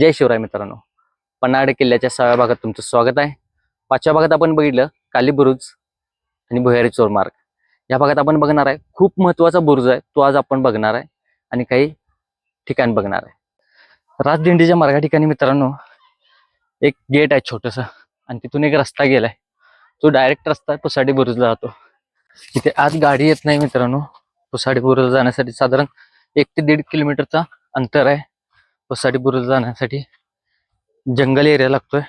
जय शिवराय मित्रांनो. पन्हाड किल्ल्याच्या सहाव्या भागात तुमचं स्वागत आहे. पाचव्या भागात आपण बघितलं काली बुरुज आणि भुयारी चोरमार्ग या भागात आपण बघणार आहे खूप महत्त्वाचा बुरुज आहे तो आज आपण बघणार आहे आणि काही ठिकाण बघणार आहे. राजदिंडीच्या मार्गा ठिकाणी मित्रांनो एक गेट आहे छोटंसं आणि तिथून एक रस्ता गेलाय. तो डायरेक्ट रस्ता पुसाडी बुरुजला जातो. तिथे आज गाडी येत नाही मित्रांनो. पुसाडी बुरुजला जाण्यासाठी साधारण एक ते दीड किलोमीटरचा अंतर आहे. पुसाडी बुरुज जाण्यासाठी जंगल एरिया लागतोय.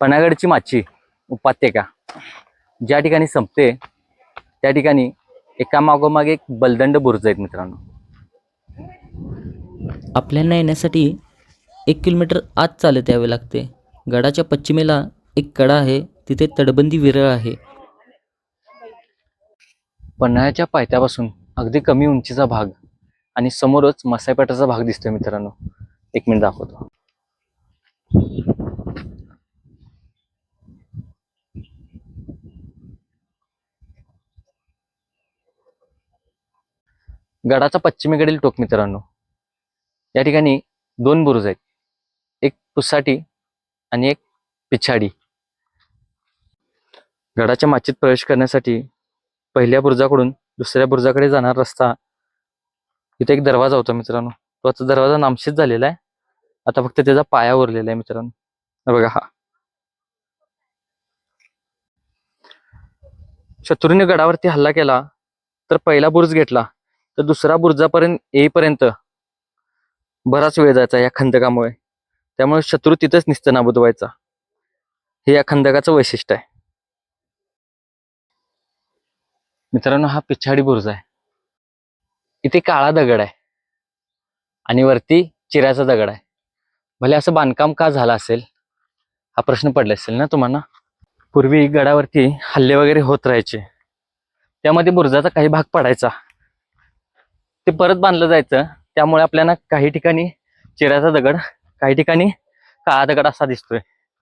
पन्हागडची माची उपात्यका ज्या ठिकाणी संपते त्या ठिकाणी एका मागोमाग एक बलदंड बुरुज आहेत मित्रांनो. आपल्याला येण्यासाठी एक किलोमीटर आत चालत यावे लागते. गडाच्या पश्चिमेला एक कडा आहे. तिथे तटबंदी विरळ आहे. पन्हाळ्याच्या पायथ्यापासून अगदी कमी उंचीचा भाग आणि समोरच मसाईपाटाचा भाग दिसतोय मित्रांनो. एक मिनिट दाखवतो. गडाचा पश्चिमेकडील टोक मित्रांनो. या ठिकाणी दोन बुरुज आहेत. एक पुसाटी आणि एक पिछाडी. गडाच्या माचीत प्रवेश करण्यासाठी पहिल्या बुरुजाकडून दुसऱ्या बुरुजाकडे जाणारा रस्ता. इथे एक दरवाजा होता मित्रांनो. तो आता दरवाजा नामशीच झालेला आहे. आता फक्त त्याचा पाया उरलेला आहे मित्रांनो. बघा हा. शत्रूने गडावरती हल्ला केला तर पहिला बुरुज घेतला तर दुसरा बुरुजापर्यंत येईपर्यंत बराच वेळ जायचा या खंदकामुळे. त्यामुळे शत्रू तिथंच निस्तनाबूत व्हायचा हे या खंदकाचं वैशिष्ट्य आहे. मित्रांनो हा पिछाडी बुरुज आहे. इथे काळा दगड आहे आणि वरती चिऱ्याचा दगड आहे. भले असं बांधकाम का झालं असेल हा प्रश्न पडला असेल ना तुम्हाला? पूर्वी गडावरती हल्ले वगैरे होत राहायचे. त्यामध्ये बुरुजाचा काही भाग पडायचा. ते परत बांधलं जायचं. त्यामुळे आपल्याला काही ठिकाणी चिऱ्याचा दगड काही ठिकाणी काळा दगड असा दिसतोय.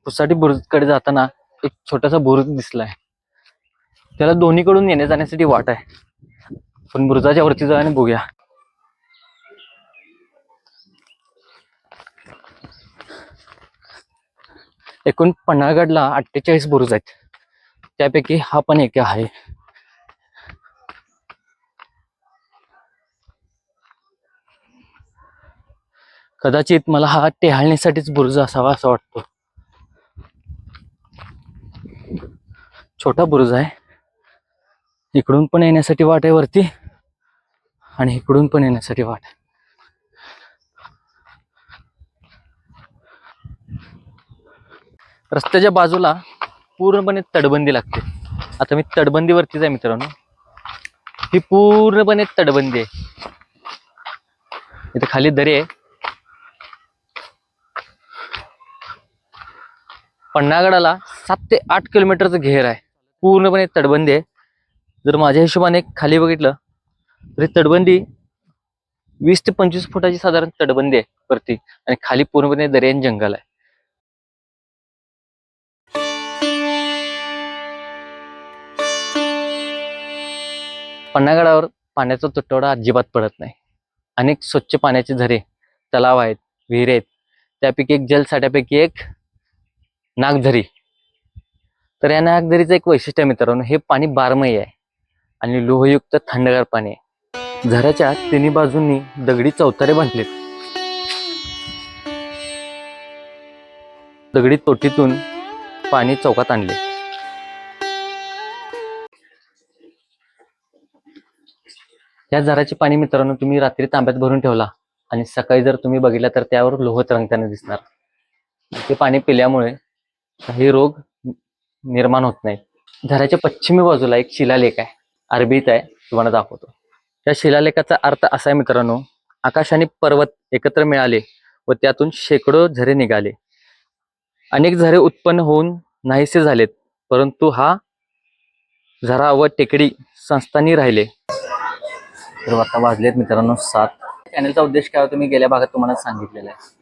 पुसाटी बुरुजकडे जाताना एक छोटासा बुरुज दिसलाय. त्याला दोन्हीकडून येण्या जाण्यासाठी वाट आहे. पण बुरुजाच्या वरती जाऊ आणि बघूया. एकूण पन्हाळगडला अठ्ठेचाळीस बुरुज आहेत. त्यापैकी हा पण एक आहे. कदाचित मला हा टेहाळणीसाठीच बुरुज असावा असं वाटतो. छोटा बुरुज आहे. इकडून पण येण्यासाठी वाट आहे वरती. आणि इकडून पण येण्यासाठी वाट आहे. रस्त्याच्या बाजूला पूर्णपणे तटबंदी लागते. आता मी तडबंदीवरतीच आहे मित्रांनो. ही पूर्णपणे तटबंदी आहे. इथे खाली दरी आहे. पन्हागडाला सात ते आठ किलोमीटरचं घेर आहे. पूर्णपणे तटबंदी आहे. जर माझ्या हिशोबाने खाली बघितलं तरी तटबंदी वीस ते पंचवीस फुटाची साधारण तटबंदी आहे वरती आणि खाली पूर्णपणे दर्यान जंगल आहे. पन्हागडावर पाण्याचा तुटवडा अजिबात पडत नाही. अनेक स्वच्छ पाण्याचे झरे तलाव आहेत विहिरी आहेत. त्यापैकी एक जलसाठ्यापैकी एक नागझरी. तर या नागझरीचं एक वैशिष्ट्य आहे मित्रांनो हे पाणी बारमही आहे. आणि लोहयुक्त थंडगार पाणी घराच्या तिन्ही बाजूंनी दगडी चौतारे बांधलेत. दगडी तोटीतून पाणी चौकात आणले. या झराचे पाणी मित्रांनो तुम्ही रात्री तांब्यात भरून ठेवला आणि सकाळी जर तुम्ही बघितला तर त्यावर लोहत रंगताना दिसणार. ते पाणी पिल्यामुळे काही रोग निर्माण होत नाही झराच्या पश्चिमी बाजूला एक शिलालेख आहे. अरबीत आहे तुम्हाला दाखवतो. त्या शिलालेखाचा अर्थ असा आहे मित्रांनो आकाश आणि पर्वत एकत्र मिळाले व त्यातून शेकडो झरे निघाले. अनेक झरे उत्पन्न होऊन नाहीसे झालेत परंतु हा झरा व टेकडी संस्थानी राहिले. तर आता वाजलेत मित्रांनो सात. चॅनलचा उद्देश काय होता मी गेल्या भागात तुम्हाला सांगितलेला आहे.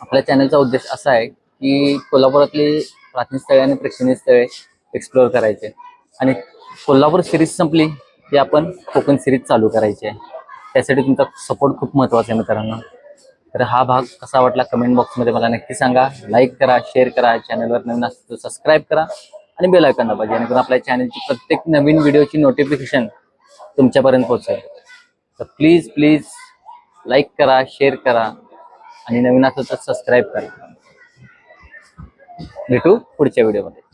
आपल्या चॅनलचा उद्देश असा आहे की कोल्हापुरातली प्राचीन स्थळे आणि प्रेक्षणीय स्थळे एक्सप्लोअर करायचे. आणि कोल्हापूर सिरीज संपली की आपण कोकण सिरीज चालू करायची आहे. त्यासाठी तुमचा सपोर्ट खूप महत्त्वाचा आहे मित्रांनो. तर हा भाग कसा वाटला कमेंट बॉक्समध्ये मला नक्की सांगा. लाईक करा शेअर करा चॅनलवर नवीन असतो सबस्क्राईब करा आणि बेल आयकॉन दाबा जेणेकरून आपल्या चॅनलची प्रत्येक नवीन व्हिडिओची नोटिफिकेशन तुमच्यापर्यंत पोहोचेल. तर प्लीज प्लीज लाईक करा शेअर करा आणि नवीन असतो तर सबस्क्राईब करा. भेटू पुढच्या व्हिडिओमध्ये